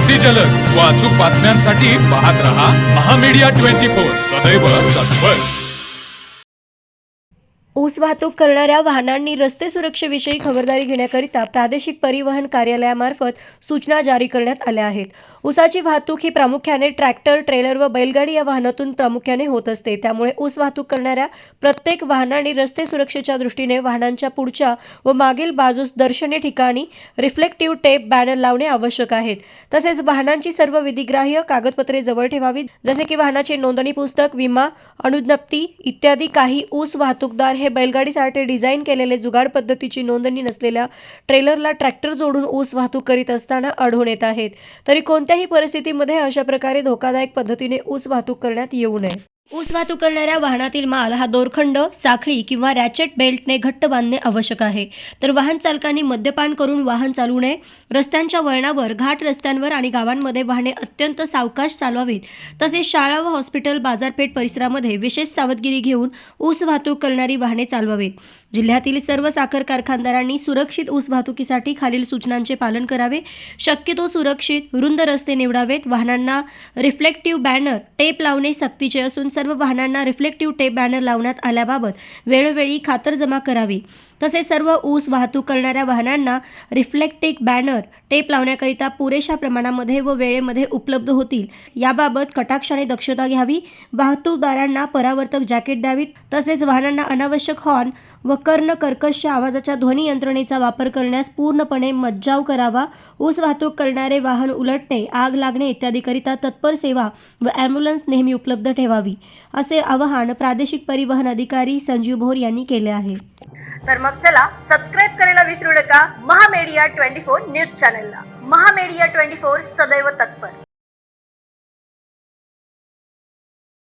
अगदी जलद. व अचूक बातम्यांसाठी पाहत रहा महामीडिया ट्वेंटी फोर. सदैव तत्पर. ऊस वाहतूक करणाऱ्या वाहनांनी रस्ते सुरक्षेविषयी खबरदारी घेण्याकरिता प्रादेशिक परिवहन कार्यालयामार्फत सूचना जारी करण्यात आल्या आहेत. ऊसाची वाहतूक ही प्रामुख्याने ट्रॅक्टर ट्रेलर व बैलगाडी या वाहनातून प्रामुख्याने होत असते. त्यामुळे ऊस वाहतूक करणाऱ्या प्रत्येक वाहनाने रस्ते सुरक्षेच्या दृष्टीने वाहनांच्या पुढच्या व मागील बाजूस दर्शनीय ठिकाणी रिफ्लेक्टिव्ह टेप बॅनर लावणे आवश्यक आहेत तसेच वाहनांची सर्व विधिग्राह्य कागदपत्रे जवळ ठेवावीत. जसे की वाहनाचे नोंदणी पुस्तक विमा अनुज्ञप्ती इत्यादी काही ऊस वाहतूकदार हे बैलगाडीसाठी डिझाईन केलेले जुगाड पद्धतीची नोंदणी नसलेल्या ट्रेलरला ट्रॅक्टर जोडून ऊस वाहतूक करीत असताना आढळून येत आहेत. तरी कोणत्याही परिस्थितीमध्ये अशा प्रकारे धोकादायक पद्धतीने ऊस वाहतूक करण्यात येऊ नये. ऊस वाहतूक करणाऱ्या वाहनातील माल हा दोरखंड साखळी किंवा रॅचेट बेल्टने घट्ट बांधणे आवश्यक आहे. तर वाहन चालकांनी मद्यपान करून वाहन चालू नये. रस्त्यांच्या वळणावर घाट रस्त्यांवर आणि गावांमध्ये वाहने अत्यंत सावकाश चालवावीत. तसेच शाळा व हॉस्पिटल बाजारपेठ परिसरामध्ये विशेष सावधगिरी घेऊन ऊस वाहतूक करणारी वाहने चालवावीत. जिल्ह्यातील सर्व साखर कारखानदारांनी सुरक्षित ऊस वाहतुकीसाठी खालील सूचनांचे पालन करावे. शक्यतो सुरक्षित रुंद रस्ते निवडावेत. वाहनांना रिफ्लेक्टिव्ह बॅनर टेप लावणे सक्तीचे असून सर्व वाहनांना रिफ्लेक्टिव्ह टेप बॅनर लावण्यात आल्याबाबत वेळोवेळी खातरजमा करावी. तसेच सर्व ऊस वाहतूक करणाऱ्या वाहनांना रिफ्लेक्टिव्ह बॅनर टेप लावण्याकरिता पुरेशा प्रमाणामध्ये व वेळेमध्ये उपलब्ध होतील. याबाबत कटाक्षाने दक्षता घ्यावी. वाहतूकदारांना परावर्तक जॅकेट द्यावीत. तसेच वाहनांना अनावश्यक हॉर्न व कर्ण कर्कश आवाजाच्या ध्वनी यंत्रणेचा वापर करण्यास पूर्णपणे मज्जाव करावा. ऊस वाहतूक करणारे वाहन उलटणे आग लागणे इत्यादीकरिता तत्पर सेवा व ॲम्ब्युलन्स नेहमी उपलब्ध ठेवावी असे आवाहन प्रादेशिक परिवहन अधिकारी संजीव भोर यांनी केले आहे. तर मग चला सबस्क्राईब करायला विसरू नका. महामेडिया ट्वेंटी फोर न्यूज चॅनलला. महामेडिया ट्वेंटी फोर सदैव तत्पर.